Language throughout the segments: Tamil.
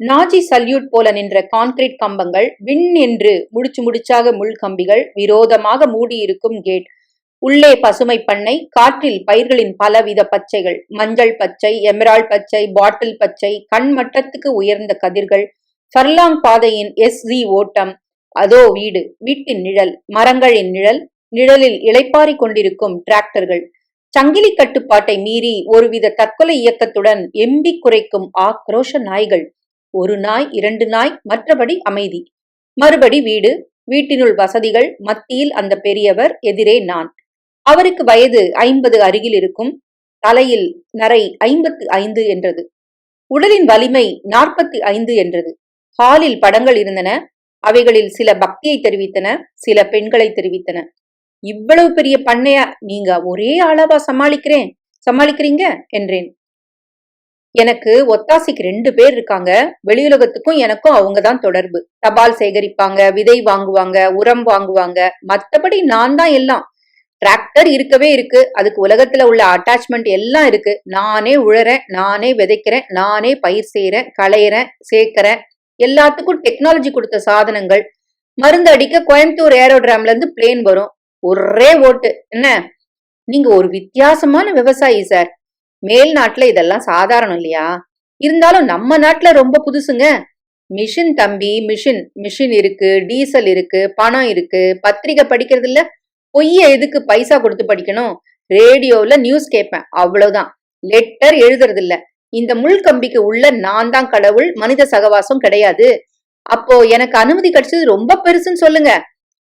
நாஜி சல்யூட் போல நின்ற கான்கிரீட் கம்பங்கள் விண் என்று முடிச்சு முடிச்சாக முள் கம்பிகள் விரோதமாக மூடியிருக்கும் கேட். உள்ளே பசுமை பண்ணை காற்றில் பயிர்களின் பலவித பச்சைகள் மஞ்சள் பச்சை எமரால் பச்சை பாட்டில் பச்சை கண் மட்டத்துக்கு உயர்ந்த கதிர்கள் ஃபர்லாங் பாதையின் எஸ் ஓட்டம் அதோ வீடு வீட்டின் நிழல் மரங்களின் நிழல் நிழலில் இளைப்பாறிக் கொண்டிருக்கும் டிராக்டர்கள். சங்கிலி கட்டுப்பாட்டை மீறி ஒருவித தற்கொலை இயக்கத்துடன் எம்பி குறைக்கும் ஆக்ரோஷ நாய்கள். ஒரு நாய் இரண்டு நாய் மற்றபடி அமைதி. மறுபடி வீடு வீட்டினுள் வசதிகள் மத்தியில் அந்த பெரியவர் எதிரே நான். அவருக்கு வயது ஐம்பது அருகில் இருக்கும் தலையில் நரை ஐம்பத்து ஐந்து என்றது. உடலின் வலிமை நாற்பத்தி ஐந்து என்றது. ஹாலில் படங்கள் இருந்தன அவைகளில் சில பக்தியை தெரிவித்தன சில பெண்களை தெரிவித்தன. இவ்வளவு பெரிய பண்ணையா? நீங்க ஒரே அளவா சமாளிக்கிறேன்? சமாளிக்கிறீங்க? என்றேன். எனக்கு ஒத்தாசிக்கு ரெண்டு பேர் இருக்காங்க. வெளியுலகத்துக்கும் எனக்கும் அவங்க தான் தொடர்பு. தபால் சேகரிப்பாங்க விதை வாங்குவாங்க உரம் வாங்குவாங்க. மத்தபடி நான் தான் எல்லாம். டிராக்டர் இருக்கவே இருக்கு. அதுக்கு உலகத்துல உள்ள அட்டாச்மெண்ட் எல்லாம் இருக்கு. நானே உழறேன் நானே விதைக்கிறேன் நானே பயிர் செய்யறேன் களையிறேன் சேர்க்கிறேன். எல்லாத்துக்கும் டெக்னாலஜி கொடுத்த சாதனங்கள். மருந்து அடிக்க கோயம்புத்தூர் ஏரோட்ராம்ல இருந்து பிளேன் வரும். ஒரே ஓட்டு. என்ன? நீங்க ஒரு வித்தியாசமான விவசாயி சார். மேல் நாட்டுல இதெல்லாம் சாதாரணம் இல்லையா? இருந்தாலும் நம்ம நாட்டுல ரொம்ப புதுசுங்க. மிஷின் தம்பி மிஷின் மிஷின் இருக்கு டீசல் இருக்கு பணம் இருக்கு. பத்திரிகை படிக்கிறது இல்ல. பொய்ய எதுக்கு பைசா கொடுத்து படிக்கணும்? ரேடியோவில் நியூஸ் கேட்பேன். அவ்வளவுதான். லெட்டர் எழுதுறது இல்ல. இந்த முள் கம்பிக்கு உள்ள நான் தான் கடவுள் மனித சகவாசம் கிடையாது. அப்போ எனக்கு அனுமதி கிடைச்சது ரொம்ப பெருசுன்னு சொல்லுங்க.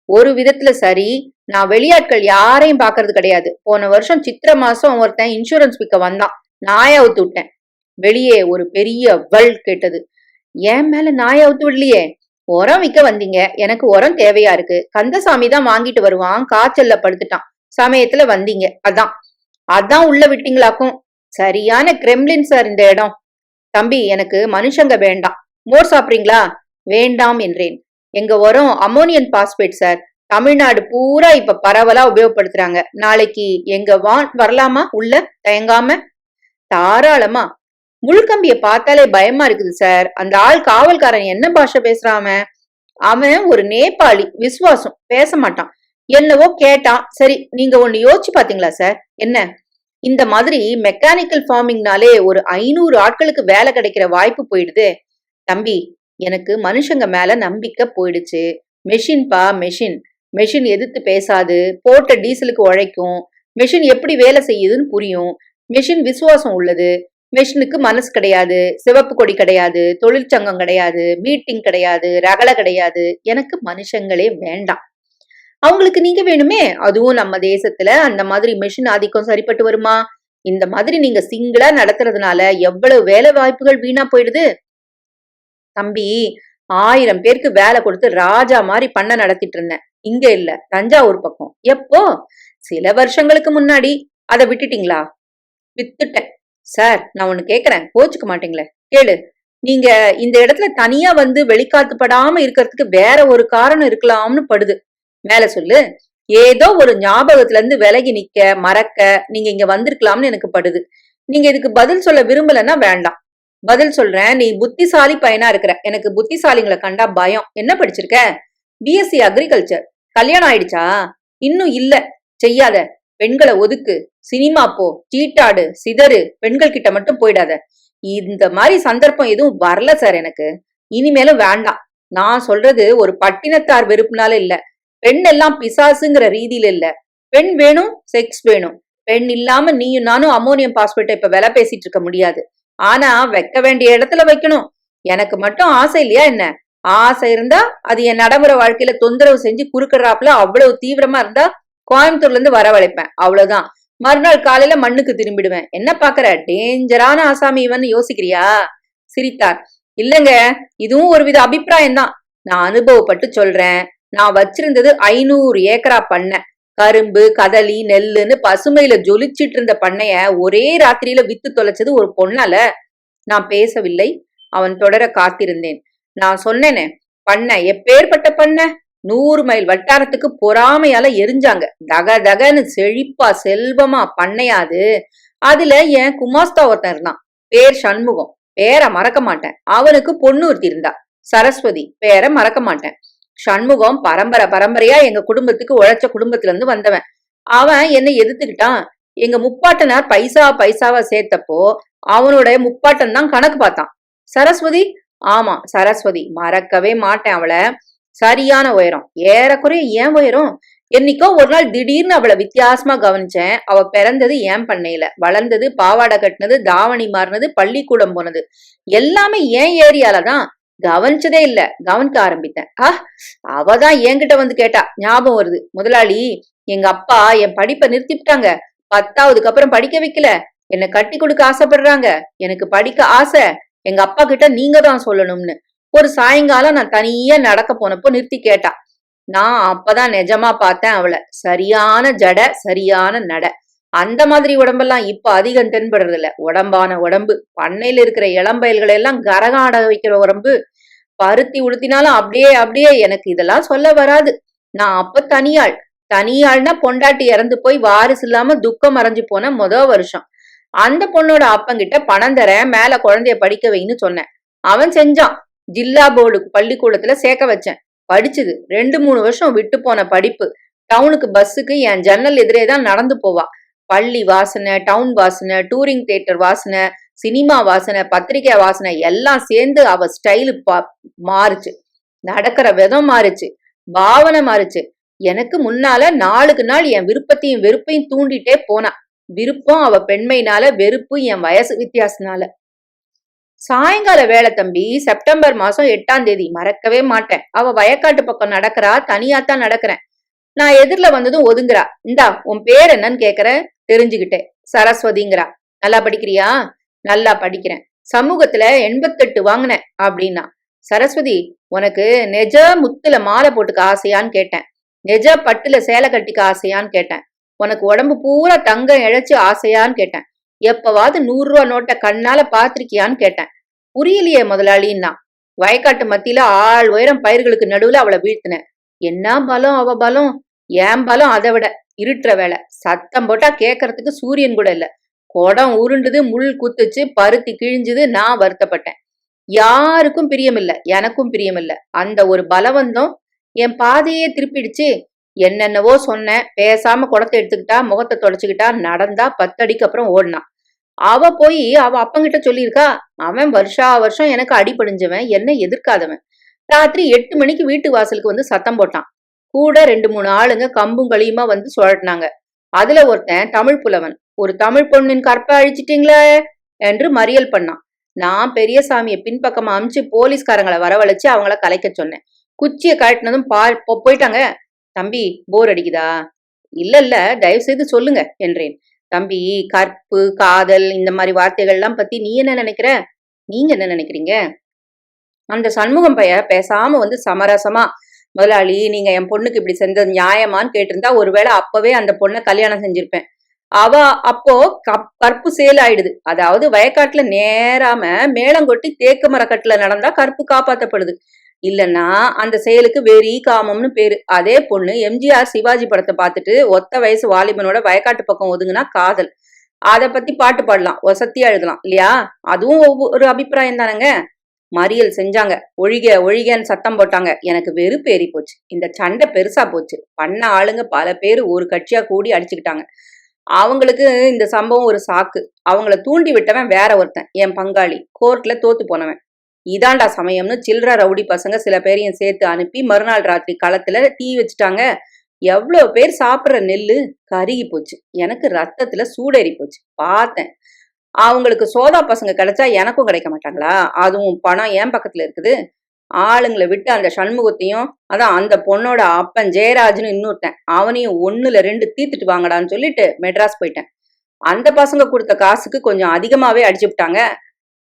ஒரு விதத்துல சரி நான் வெளியாட்கள் யாரையும் பாக்குறது கிடையாது. போன வருஷம் சித்திர மாசம் ஒருத்தன் இன்சூரன்ஸ் விற்க வந்தான். நாயை அவுத்து விட்டேன். வெளியே ஒரு பெரிய வல் கேட்டது. ஏன் மேல நாயை அவுத்து விடலையே. உரம் விற்க வந்தீங்க. எனக்கு உரம் தேவையா இருக்கு. கந்தசாமி தான் வாங்கிட்டு வருவான். காய்ச்சல்ல படுத்துட்டான். சமயத்துல வந்தீங்க. அதான். அதான் உள்ள விட்டீங்களாக்கும். சரியான கிரெம்லின் சார் இந்த இடம். தம்பி எனக்கு மனுஷங்க வேண்டாம். மோர் சாப்பிடுறீங்களா? வேண்டாம் என்றேன். எங்க உரம் அமோனியன் பாஸ்பேட் சார். தமிழ்நாடு பூரா இப்ப பரவலா உபயோகப்படுத்துறாங்க. நாளைக்கு எங்க வான் வரலாமா? உள்ள தயங்காம. தாராளமா. முழுக்கம்பிய பார்த்தாலே பயமா இருக்குது சார். அந்த ஆள் காவல்காரன் என்ன பாஷை பேசுறாம அவன்? ஒரு நேபாளி விசுவாசம். பேச மாட்டான். என்னவோ கேட்டான். சரி நீங்க ஒண்ணு யோசிச்சு பாத்தீங்களா சார்? என்ன? இந்த மாதிரி மெக்கானிக்கல் ஃபார்மிங்னாலே ஒரு ஐநூறு ஆட்களுக்கு வேலை கிடைக்கிற வாய்ப்பு போயிடுது. தம்பி எனக்கு மனுஷங்க மேல நம்பிக்கை போயிடுச்சு. மெஷின் பா மெஷின் மெஷின் எதிர்த்து பேசாது. போட்ட டீசலுக்கு உழைக்கும். மெஷின் எப்படி வேலை செய்யுதுன்னு புரியும். மெஷின் விசுவாசம் உள்ளது. மெஷினுக்கு மனசு கிடையாது. சிவப்பு கொடி கிடையாது. தொழிற்சங்கம் கிடையாது. மீட்டிங் கிடையாது. ரகலை கிடையாது. எனக்கு மனுஷங்களே வேண்டாம். அவங்களுக்கு நீங்க வேணுமே? அதுவும் நம்ம தேசத்துல அந்த மாதிரி மெஷின் ஆதிக்கம் சரிப்பட்டு வருமா? இந்த மாதிரி நீங்க சிங்கிளா நடத்துறதுனால எவ்வளவு வேலை வாய்ப்புகள் வீணா போயிடுது? தம்பி ஆயிரம் பேருக்கு வேலை கொடுத்து ராஜா மாதிரி பண்ண நடத்திட்டு இருந்தேன். இங்க இல்ல தஞ்சாவூர் பக்கம். எப்போ? சில வருஷங்களுக்கு முன்னாடி. அதை விட்டுட்டீங்களா? வித்துட்டேன். சார் நான் ஒன்னு கேக்குறேன். கோச்சுக்க மாட்டீங்களே. கேளு. நீங்க இந்த இடத்துல தனியா வந்து வெளிக்காத்துப்படாம இருக்கிறதுக்கு வேற ஒரு காரணம் இருக்கலாம்னு படுது. மேல சொல்லு. ஏதோ ஒரு ஞாபகத்துல இருந்து விலகி நிக்க மறக்க நீங்க இங்க வந்திருக்கலாம்னு எனக்கு படுது. நீங்க இதுக்கு பதில் சொல்ல விரும்பலன்னா வேண்டாம். பதில் சொல்றேன். நீ புத்திசாலி பையனா இருக்கிற. எனக்கு புத்திசாலிங்களை கண்டா பயம். என்ன படிச்சிருக்க? பிஎஸ்சி அக்ரிகல்ச்சர் கல்யாணம் ஆயிடுச்சா? இன்னும் இல்ல. செய்யாத. பெண்களை ஒதுக்கு. சினிமா போ. சீட்டாடு. சிதறு. பெண்கள் கிட்ட மட்டும் போயிடாத. இந்த மாதிரி சந்தர்ப்பம் எதுவும் வரல சார் எனக்கு. இனிமேலும் வேண்டாம். நான் சொல்றது ஒரு பட்டினத்தார் வெறுப்புனால இல்ல. பெண் எல்லாம் பிசாசுங்கிற ரீதியில இல்ல. பெண் வேணும் செக்ஸ் வேணும். பெண் இல்லாம நீயும் நானும் அமோனியம் பாஸ்பேட்டை இப்ப விலை பேசிட்டு இருக்க முடியாது. ஆனா வைக்க வேண்டிய இடத்துல வைக்கணும். எனக்கு மட்டும் ஆசை இல்லையா என்ன? ஆசை இருந்தா அது என் நடைமுறை வாழ்க்கையில தொந்தரவு செஞ்சு குறுக்கறாப்புல அவ்வளவு தீவிரமா இருந்தா கோயம்புத்தூர்ல இருந்து வரவழைப்பேன். அவ்வளவுதான். மறுநாள் காலையில மண்ணுக்கு திரும்பிடுவேன். என்ன பாக்குற? டேஞ்சரான ஆசாமி இவன் யோசிக்கிறியா? சிரித்தார். இல்லங்க இதுவும் ஒரு வித அபிப்பிராயம் தான் நான் அனுபவப்பட்டு சொல்றேன். நான் வச்சிருந்தது ஐநூறு ஏக்கரா பண்ணேன் கரும்பு கதலி நெல்லுன்னு பசுமையில ஜொலிச்சிட்டு இருந்த பண்ணைய ஒரே ராத்திரியில வித்து தொலைச்சது ஒரு பொண்ணால நான் பேசவில்லை. அவன் தொடர காத்திருந்தேன். நான் சொன்னேனே பண்ண எப்பேற்பட்ட பண்ண? நூறு மைல் வட்டாரத்துக்கு பொறாமையால எரிஞ்சாங்க. தக தகன்னு செழிப்பா செல்வமா பண்ணையாது அதுல என் குமாஸ்தா ஒருத்தன் இருந்தான். பேர் சண்முகம். பேரை மறக்க மாட்டேன். அவனுக்கு பொண்ணு ஒருத்தி இருந்தா. சரஸ்வதி. பேரை மறக்க மாட்டேன். சண்முகம் பரம்பரை பரம்பரையா எங்க குடும்பத்துக்கு உழைச்ச குடும்பத்துல இருந்து வந்தவன். அவன் என்னை எதிர்த்துக்கிட்டான். எங்க முப்பாட்டனார் பைசா பைசாவா சேர்த்தப்போ அவனோட முப்பாட்டன் தான் கணக்கு பார்த்தான். சரஸ்வதி? ஆமா சரஸ்வதி. மறக்கவே மாட்டேன் அவளை. சரியான உயரம். ஏறக்குறைய ஏன் உயரம்? என்னைக்கோ ஒரு நாள் திடீர்னு அவளை வித்தியாசமா கவனிச்சேன். அவ பிறந்தது ஏன் பண்ணையில? வளர்ந்தது பாவாடை கட்டினது தாவணி மாறினது பள்ளிக்கூடம் போனது. எல்லாமே ஏன் ஏரியால தான்? கவனிச்சதே இல்ல. கவனிக்க ஆரம்பித்தேன். ஆ அவதான் என்கிட்ட வந்து கேட்டா ஞாபகம் வருது. முதலாளி எங்க அப்பா என் படிப்பை நிறுத்திவிட்டாங்க பத்தாவதுக்கு அப்புறம் படிக்க வைக்கல. என்னை கட்டி கொடுக்க ஆசைப்படுறாங்க. எனக்கு படிக்க ஆசை. எங்க அப்பா கிட்ட நீங்க தான் சொல்லணும்னு. ஒரு சாயங்காலம் நான் தனியா நடக்க போனப்போ நிறுத்தி கேட்டா. நான் அப்பதான் நிஜமா பார்த்தேன் அவளை. சரியான ஜட சரியான நட. அந்த மாதிரி உடம்பெல்லாம் இப்ப அதிகம் தென்படுறது இல்ல உடம்பான உடம்பு பண்ணையில இருக்கிற இளம்பயல்களை எல்லாம் கரகாட வைக்கிற உடம்பு பருத்தி உடுத்தினாலும் அப்படியே அப்படியே எனக்கு இதெல்லாம் சொல்ல வராது. நான் அப்ப தனியாள். தனியாள்னா பொண்டாட்டி இறந்து போய் வாரிசு இல்லாம துக்கம் மறைஞ்சு போன முத வருஷம். அந்த பொண்ணோட அப்பங்கிட்ட பணம் தரேன் மேல குழந்தைய படிக்க வைன்னு சொன்னேன். அவன் செஞ்சான். ஜில்லா போர்டு பள்ளிக்கூடத்துல சேர்க்க வச்சேன். படிச்சுது. ரெண்டு மூணு வருஷம் விட்டு போன படிப்பு. டவுனுக்கு பஸ்ஸுக்கு என் ஜன்னல் எதிரே தான் நடந்து போவா. பள்ளி வாசனை டவுன் வாசனை டூரிங் தியேட்டர் வாசனை சினிமா வாசனை பத்திரிக்கை வாசனை எல்லாம் சேர்ந்து அவ ஸ்டைலு மாறுச்சு. நடக்கிற விதம் மாறுச்சு. பாவனை மாறுச்சு. எனக்கு முன்னால நாளுக்கு நாள் என் விருப்பத்தையும் வெறுப்பையும் தூண்டிட்டே போனா. விருப்பம் அவ பெண்மைனால வெறுப்பு என் வயசு வித்தியாசனால சாயங்கால வேலை தம்பி செப்டம்பர் மாசம் எட்டாம் தேதி மறக்கவே மாட்டேன். அவ வயக்காட்டு பக்கம் நடக்கிறா தனியாத்தான் நடக்கிறேன். நான் எதிர்ல வந்ததும் ஒதுங்குறா. இந்தா உன் பேர் என்னன்னு கேக்குற தெரிஞ்சுக்கிட்டேன். சரஸ்வதிங்கிறா. நல்லா படிக்கிறியா? நல்லா படிக்கிறேன். சமூகத்துல எண்பத்தெட்டு வாங்கினேன் அப்படின்னா. சரஸ்வதி உனக்கு நெஜ முத்துல மாலை போட்டுக்க ஆசையான்னு கேட்டேன். நெஜ பட்டுல சேலை கட்டிக்க ஆசையான்னு கேட்டேன். உனக்கு உடம்பு பூரா தங்கம் இழைச்சு ஆசையான்னு கேட்டேன். எப்பவாவது நூறு ரூபா நோட்டை கண்ணால பாத்திருக்கியான்னு கேட்டேன். புரியலையே முதலாளின்னா. வயக்காட்டு மத்தியில ஆள் உயரம் பயிர்களுக்கு நடுவுல அவளை வீழ்த்தினேன். என்ன பலம் அவ பலம்? ஏன் அதை விட இருட்டுற வேலை. சத்தம் போட்டா கேட்கறதுக்கு சூரியன் கூட இல்ல. குடம் உருண்டுது முள் குத்துச்சு பருத்தி கிழிஞ்சுது நான் வருத்தப்பட்டேன். யாருக்கும் பிரியமில்ல எனக்கும் பிரியமில்ல. அந்த ஒரு பலவந்தம் என் பாதையே திருப்பிடுச்சு. என்னென்னவோ சொன்னேன். பேசாம குடத்தை எடுத்துக்கிட்டா முகத்தை தொடச்சுக்கிட்டா நடந்தா பத்தடிக்கு அப்புறம் ஓடினான் அவ போய் அவ அப்பங்கிட்ட சொல்லியிருக்கா அவன் வருஷா வருஷம் எனக்கு அடிபடிஞ்சவன் என்ன எதிர்க்காதவன். ராத்திரி எட்டு மணிக்கு வீட்டு வாசலுக்கு வந்து சத்தம் போட்டான். கூட ரெண்டு மூணு ஆளுங்க கம்பும் களியுமா வந்து சுழட்டினாங்க. அதுல ஒருத்தன் தமிழ் புலவன். ஒரு தமிழ் பொண்ணின் கற்பை அழிச்சிட்டீங்களே என்று மறியல் பண்ணான். நான் பெரியசாமியை பின்பக்கம் அமிச்சு போலீஸ்காரங்களை வரவழைச்சு அவங்கள கலைக்க சொன்னேன். குச்சியை கழட்டினதும் பா போயிட்டாங்க. தம்பி போர் அடிக்குதா? இல்ல இல்ல தயவு செய்து சொல்லுங்க என்றேன். தம்பி கற்பு காதல் இந்த மாதிரி வார்த்தைகள்லாம் பத்தி நீ என்ன நினைக்கிற? நீங்க என்ன நினைக்கிறீங்க? அந்த சண்முகம் பைய பேசாம வந்து சமரசமா முதலாளி நீங்க என் பொண்ணுக்கு இப்படி செஞ்சது நியாயமான்னு கேட்டிருந்தா ஒருவேளை அப்பவே அந்த பொண்ணை கல்யாணம் செஞ்சிருப்பேன். அவ அப்போ கப் கற்பு சேல் ஆயிடுது. அதாவது வயக்காட்டுல நேராம மேளங்கொட்டி தேக்கு மரக்கட்டுல நடந்தா கற்பு காப்பாத்தப்படுது. இல்லைன்னா அந்த செயலுக்கு வெறி காமம்னு பேரு. அதே பொண்ணு எம்ஜிஆர் சிவாஜி படத்தை பார்த்துட்டு ஒத்த வயசு வாலிபனோட வயக்காட்டு பக்கம் ஒதுங்குனா காதல். அதை பத்தி பாட்டு பாடலாம். வசத்தியா எழுதலாம். இல்லையா? அதுவும் ஒவ்வொரு அபிப்பிராயம் தானேங்க மறியல் செஞ்சாங்க. ஒழிக ஒழிகன்னு சத்தம் போட்டாங்க. எனக்கு வெறுப்பு ஏறி போச்சு இந்த சண்டை பெருசா போச்சு. பண்ண ஆளுங்க பல பேர் ஒரு கட்சியா கூடி அடிச்சுக்கிட்டாங்க. அவங்களுக்கு இந்த சம்பவம் ஒரு சாக்கு. அவங்கள தூண்டி விட்டவன் வேற ஒருத்தன் என் பங்காளி. கோர்ட்ல தோத்து போனவன். இதாண்டா சமயம்னு சில்ற ரவுடி பசங்க சில பேரையும் சேர்த்து அனுப்பி மறுநாள் ராத்திரி களத்துல தீ வச்சுட்டாங்க. எவ்வளவு பேர் சாப்பிட்ற நெல்லு கருகி போச்சு எனக்கு ரத்தத்துல சூடேறி போச்சு பார்த்தேன். அவங்களுக்கு சோதா பசங்க கிடைச்சா எனக்கும் கிடைக்க மாட்டாங்களா? அதுவும் பணம் என் பக்கத்துல இருக்குது? ஆளுங்களை விட்டு அந்த சண்முகத்தையும் அதான் அந்த பொண்ணோட அப்பன் ஜெயராஜ்னு இன்னொருத்தன் அவனையும் ஒண்ணுல ரெண்டு தீத்துட்டு வாங்கடான்னு சொல்லிட்டு மெட்ராஸ் போயிட்டேன். அந்த பசங்க கொடுத்த காசுக்கு கொஞ்சம் அதிகமாவே அடிச்சு விட்டாங்க.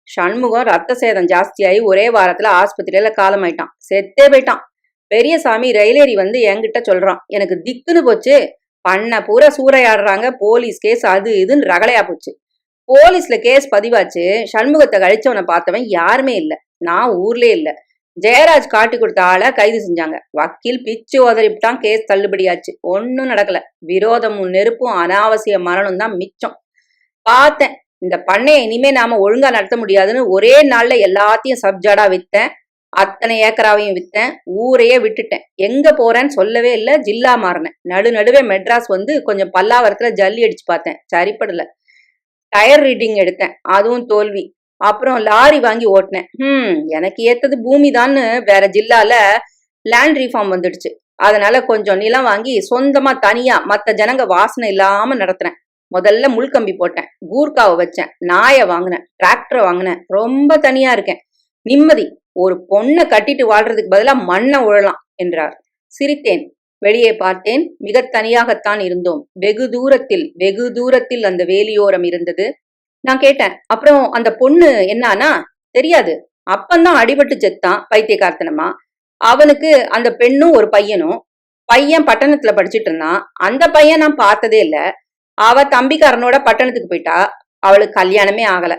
சண்முகம் ரத்த சேதம் ஜாஸ்தியாகி ஒரே வாரத்துல ஆஸ்பத்திரியில காலமாயிட்டான். செத்தே போயிட்டான். பெரியசாமி ரயிலேறி வந்து என்கிட்ட சொல்றான் எனக்கு திக்குன்னு போச்சு. பண்ண பூரா சூறையாடுறாங்க. போலீஸ் கேஸ் அது இதுன்னு ரகலையா போச்சு. போலீஸ்ல கேஸ் பதிவாச்சு சண்முகத்தை கழிச்சவனை பார்த்தவன் யாருமே இல்ல. நான் ஊர்லயே இல்ல. ஜெயராஜ் காட்டி கொடுத்த ஆளை கைது செஞ்சாங்க. வக்கீல் பிச்சு உதறிவிட்டான் கேஸ் தள்ளுபடியாச்சு. ஒன்னும் நடக்கல. விரோதமும் நெருப்பும் அனாவசிய மரணம் தான் மிச்சம். பார்த்தேன். இந்த பண்ணையை இனிமே நாம ஒழுங்கா நடத்த முடியாதுன்னு ஒரே நாள்ல எல்லாத்தையும் சப்ஜாடா வித்தேன். அத்தனை ஏக்கராவையும் வித்தேன். ஊரையே விட்டுட்டேன். எங்க போறேன்னு சொல்லவே இல்ல. ஜில்லா மாறினேன். நடு நடுவே மெட்ராஸ் வந்து கொஞ்சம் பல்லாவரத்துல ஜல்லி அடிச்சு பார்த்தேன். சரிப்படல. டயர் ரீடிங் எடுத்தேன். அதுவும் தோல்வி. அப்புறம் லாரி வாங்கி ஓட்டினேன். ஹம் எனக்கு ஏத்தது பூமி வேற ஜில்லால லேண்ட் ரீஃபார்ம் வந்துடுச்சு. அதனால கொஞ்சம் நிலம் வாங்கி சொந்தமா தனியா மத்த ஜனங்க வாசனை இல்லாம நடத்துறேன் முதல்ல முள்கம்பி போட்டேன். கூர்க்காவை வச்சேன். நாயை வாங்கினேன். டிராக்டரை வாங்கினேன். ரொம்ப தனியா இருக்கேன். நிம்மதி. ஒரு பொண்ணை கட்டிட்டு வாழ்றதுக்கு பதிலா மண்ணை உழலாம் என்றார். சிரித்தேன். வெளியே பார்த்தேன். மிக தனியாகத்தான் இருந்தோம். வெகு தூரத்தில் வெகு தூரத்தில் அந்த வேலியோரம் இருந்தது. நான் கேட்டேன் அப்புறம் அந்த பொண்ணு என்னானா? தெரியாது. அப்பந்தான் அடிபட்டு செத்தான் பைத்தியகார்த்தனமா அவனுக்கு அந்த பெண்ணும் ஒரு பையனும். பையன் பட்டணத்துல படிச்சிட்டு இருந்தான். அந்த பையன் நான் பார்த்ததே இல்ல. அவ தம்பிக்காரனோட பட்டணத்துக்கு போயிட்டா. அவளுக்கு கல்யாணமே ஆகல.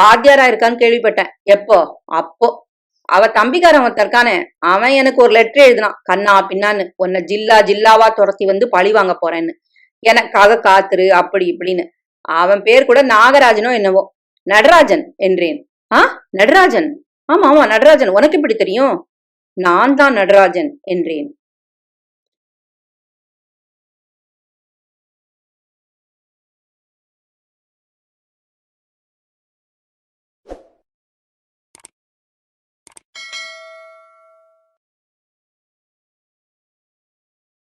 வாத்தியாரா இருக்கான்னு கேள்விப்பட்டேன். எப்போ? அப்போ. அவ தம்பிக்காரன் ஒருத்தன் அவன் எனக்கு ஒரு லெட்டர் எழுதினான். கண்ணா பின்னான்னு. உன்னை ஜில்லா ஜில்லாவா துரத்தி வந்து பழி வாங்க போறேன்னு. எனக்காக காத்துரு அப்படி இப்படின்னு. அவன் பேர் கூட நாகராஜனோ என்னவோ. நடராஜன் என்றேன். ஆ? நடராஜன்? ஆமா ஆமா நடராஜன். உனக்கு இப்படி தெரியும்? நான் தான் நடராஜன் என்றேன்.